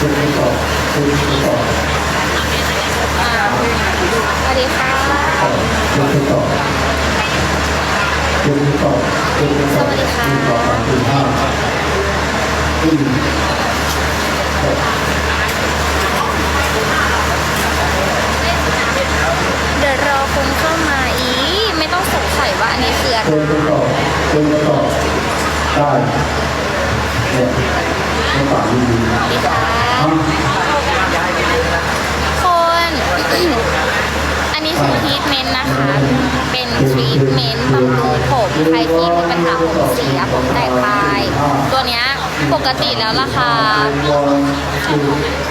คุณต่อคุณต่อสวัสดีค่ะคุณต่อคุณต่อคุณต่อสวัสดีค่ะณต่อสามคุณห้าอืมเดี๋ยวรอคนเข้ามาอีไม่ต้องสงสัยว่าอันนี้คืออะไรคุณต่อคุณต่อได้เนี่ยไม่ต่างดีดีสวัสดีค่ะอะ คน อันนี้คือทรีทเมนต์นะคะ เป็นทรีทเมนต์บำรุงผมใครที่มีปัญหาผมเสียผมแตกปลาย ตัวเนี้ยปกติแล้วราคา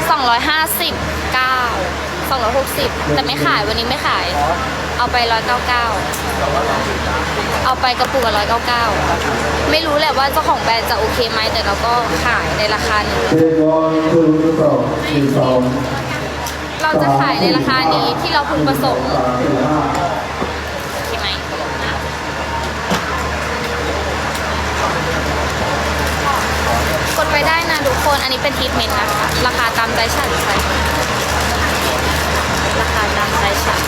259 260 แต่ไม่ขายวันนี้ไม่ขาย เอาไป 199 เอาไปกระปุกละ199ไม่รู้แหละว่าเจ้าของแบรนด์จะโอเคไหมแต่เราก็ขายในราคานี้เรียนร้อยคุณไปต่อสี่สองเราจะขายในราคานี้ที่เราพึงประสงค์ไหมกดไปได้นะทุกคน อันนี้เป็นทีทเมนต์นะคะ ราคาตามใจฉันใช่ราคาตามใจฉัน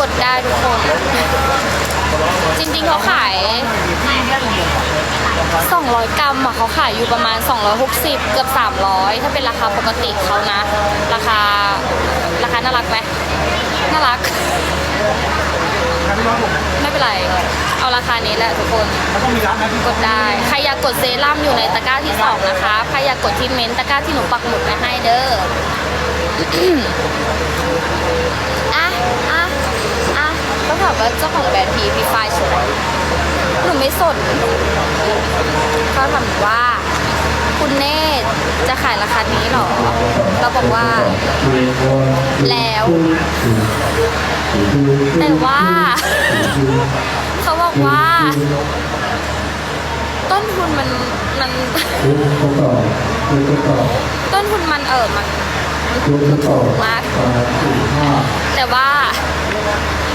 กด ได้ทุกคน จริงๆเขาขาย 200 กรัมอะเขาขายอยู่ประมาณ 260 เกือบ 300 ถ้าเป็นราคาปกติเขานะ ราคา ราคาน่ารักไหมน่ารัก ไม่เป็นไร เอาราคานี้แหละทุกคน กดได้ ใครอยากกดเซรั่มอยู่ในตะกร้าที่ 2 นะคะ ใครอยากกดทรีทเมนตะกร้าที่หนูปักหมุดไว้ให้เด้ออะอะ ถามว่าเจ้าของแบรนด์พีพีไฟสวยหนูไม่สนเขาถามว่าคุณเนตจะขายราคานี้หรอ เราบอกว่า แล้ว แต่ว่า เขาบอกว่า ต้นทุนมันมัน ต้นทุนมันเออมันคุณไปต่อมาก สามสี่ห้า แต่ว่า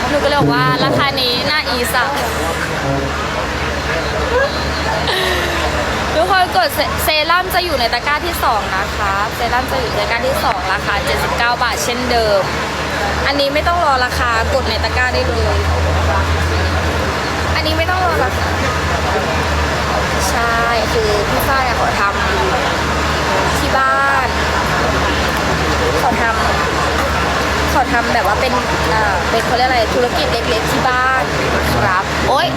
หนูก็เลย บอกว่าราคานี้น่าอีสักทุกคนกดเซรั่มจะอยู่ในตะกร้าที่ 2 นะคะ เซรั่มจะอยู่ในตะกร้าที่ 2 ราคา 79 บาทเช่นเดิม อันนี้ไม่ต้องรอราคากดในตะกร้าได้เลย อันนี้ไม่ต้องรอราคา ใช่ คือพี่ฝ้ายอะขอทำที่บ้าน ขอทำ ขอ ทำแบบว่าเป็นเอ่อเป็นเขาเรียกอะไรธุรกิจเล็กๆที่บ้านครับ โอ๊ย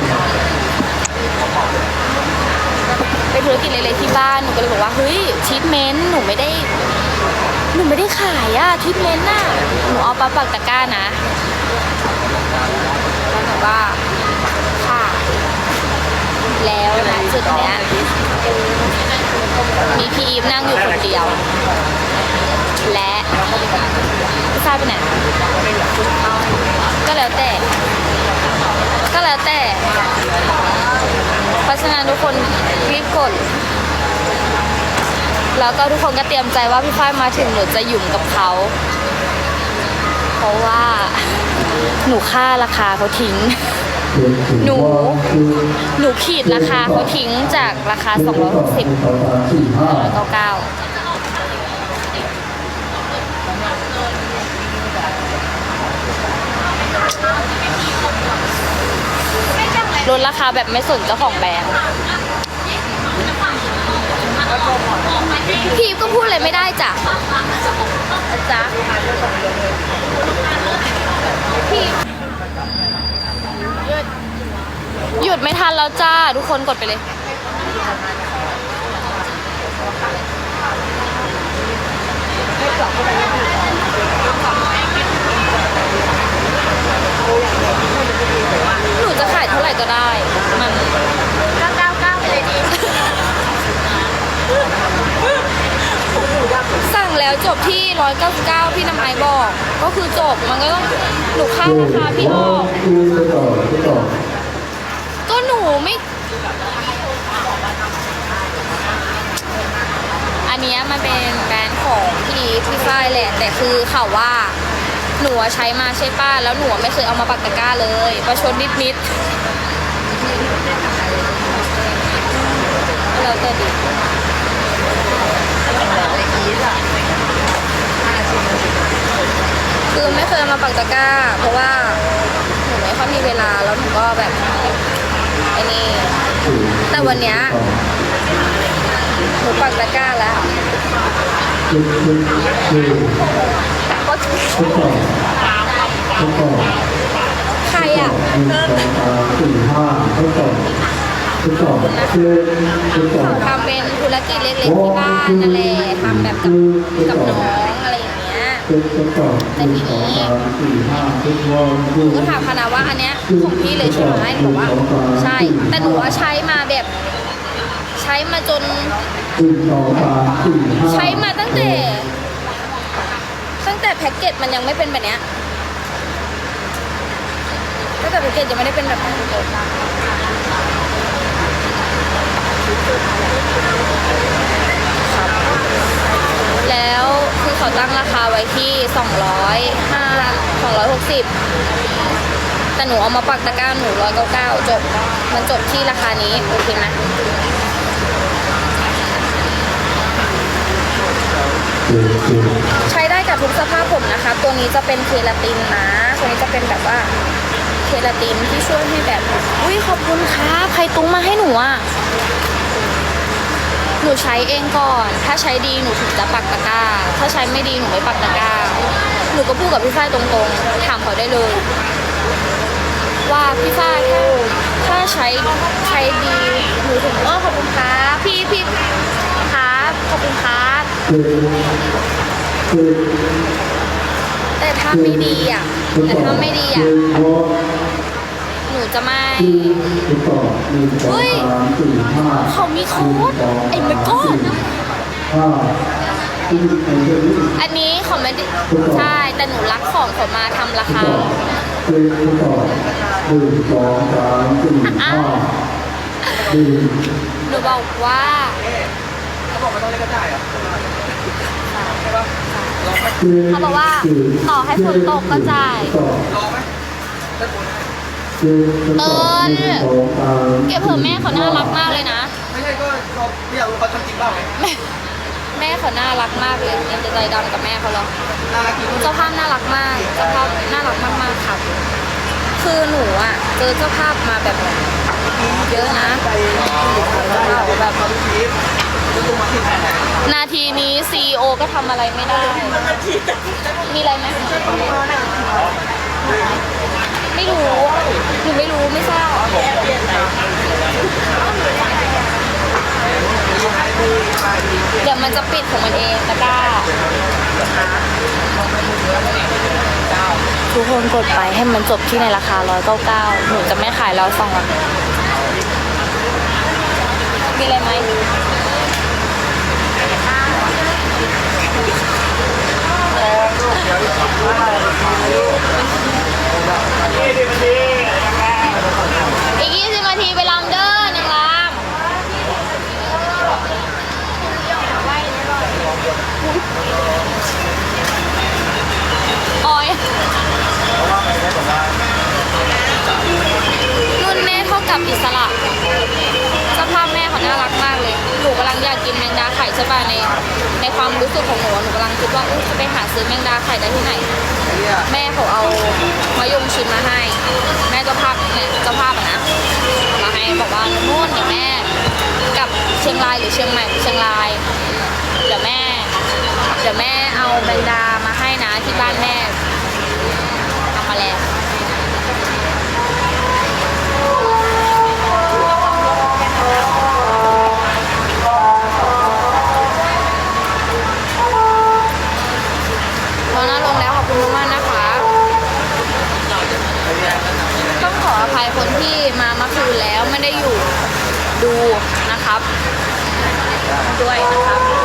เป็นธุรกิจเล็กๆที่บ้านหนูก็เลยบอกว่าเฮ้ยชีทเมนต์หนูไม่ได้ หนูไม่ได้ขายอะชีทเมนต์น่ะหนูเอาปลาปักตะกร้านะแล้วหนูว่าค่ะแล้วนะจุดเนี้ยมีพี่อีฟนั่งอยู่คนเดียว และ ข้าไปไหนก็แล้วแต่ ก็แล้วแต่ เพราะฉะนั้นทุกคนรีบกด แล้วก็ทุกคนก็เตรียมใจว่าพี่ฝ้ายมาถึงหนูจะหยุ่มกับเขา เพราะว่าหนูค่าราคาเขาทิ้ง หนู หนูขีดราคาเขาทิ้งจากราคา 260ต่อสามสี่ห้า199 ลดราคาแบบไม่สนเจ้าของแบรนด์พีฟก็พูดอะไรไม่ได้จ้ะจ้ะพีฟหยุดหยุดไม่ทันแล้วจ้า ทุกคนกดไปเลย หนูจะขายเท่าไหร่ก็ได้ มัน999ไปเลยดีสั่งแล้วจบที่ 199 พี่น้ำไอบอก ก็คือจบ มันก็ต้องหนูค่าราคาพี่ออกคุณไปต่อไปต่อก็หนูไม่ อันเนี้ยมันเป็นแบรนด์ของพี่พี่ฝ้ายแหละแต่คือเขาว่า หนูใช้มาใช่ป้ะแล้วหนูไม่เคยเอามาปักตะกร้าเลย ประชดนิดนิดๆแล้วแต่ดีคือไม่เคยมาปักตะกร้า เพราะว่าหนูไม่ค่อยมีเวลาแล้วหนูก็แบบไอ้นี่แต่วันเนี้ยหนูปักตะกร้าแล้ว จุดจุดจุก็ทดสอบทดสอบใครอะหนึ่งสองสามสี่ห้าทดสอบทดสอบเชื่อทดสอบทำเป็นธุรกิจเล็กๆที่บ้านนั่นแหละทำแบบกับกับน้องอะไรอย่างเงี้ยทดทดสอบหนึ่งสองสามสี่ห้าทดลองดูก็ถามคณะว่าอันเนี้ยของพี่เลยใช่ไหมหนูบอกว่าใช่ แต่หนูว่าใช้มาแบบใช้มาจน ใช้มาตั้งแต่ แต่แพ็กเกจมันยังไม่เป็นแบบเนี้ยตั้งแต่แพ็กเกจยังไม่ได้เป็นแบบนี้เลยครับแล้วคือเขาตั้งราคาไว้ที่ 205 260 แต่หนูเอามาปักตะกร้าหนู 199 จบ มันจบที่ราคานี้ โอเคไหมจุดจุดใช้ได้กับ ทุกสภาพผมนะคะ ตัวนี้จะเป็นเคลาตินนะ ตัวนี้จะเป็นแบบว่าเคลาตินที่ช่วยให้แบบ อุ้ยขอบคุณครับใครตุ้งมาให้หนูอะ หนูใช้เองก่อน ถ้าใช้ดีหนูถึงจะปักตะกร้า ถ้าใช้ไม่ดีหนูไม่ปักตะกร้า หนูก็พูดกับพี่ฝ้ายตรงๆ ถามเขาได้เลย ว่าพี่ฝ้ายถ้าถ้าใช้ใช้ดีหนูถึงเออขอบคุณครับพี่พี่ครับขอบคุณครับ แต่ถ้าไม่ดีอะ แต่ถ้าไม่ดีอะ หนูจะไม่ทดสอบหนึ่งสองสามสี่ห้าเขามีโค้ดไอ้มันก็ห้าที่ไอ้เรื่อนอันนี้เขาไม่ได้ใช่ แต่หนูรักของเขามาทำราคาคือท ดสอบหนึ่งสองสามสี่ห้าหนึ่งหนูบอกว่าเขาบอกว่าต่อให้ฝนตกก็จ่ายเอิญเก็บเผื่อแม่เขาน่ารักมากเลยนะ ไม่ใช่ก็เขาไม่อยากรู้เขาทำจริงเปล่าไงแม่แม่เขาน่ารักมากเลยยังจะใจดำกับแม่เขาหรอน่ารักจริงเจ้าภาพน่ารักมากเจ้าภาพน่ารักมากๆค่ะคือหนูอะเจอเจ้าภาพมาแบบเยอะนะแบบ นาทีนี้ซีโอก็ทำอะไรไม่ได้ มีอะไรไหมไม่รู้หนูไม่รู้ไม่ทราบเดี๋ยวมันจะปิดของมันเองตะกร้าทุกคนกดไปให้มันจบที่ในราคา 199 หนูจะไม่ขายแล้วสองอะมีอะไรไหม อีก20นาทีไปลำเด้อนึ่งลำออยรุ่นแม่เท่ากับอิสระสภาพแม่เขาน่ารักมากเลยหนูกำลังอยากกินแมงดาไข่ใช่ป่ะใน ในความรู้สึกของหนูหนูกำลังคิดว่าอุ้ยจะไปหาซื้อแมงดาไข่ได้ที่ไหน แม่เขาเอามะยงชิดมาให้ แม่เจ้าภาพเนี่ยเจ้าภาพอะนะมาให้บอกว่านู่นเดี๋ยวแม่กลับเชียงรายหรือเชียงใหม่เชียงรายเดี๋ยวแม่เดี๋ยวแม่เอาแมงดามาให้นะที่บ้านแม่ทำมาแล้วพอหน้าลงแล้วขอบคุณมากๆนะคะ ต้องขออภัย คนที่มาเมื่อคืนแล้วไม่ได้อยู่ดูนะครับ ด้วยนะครับ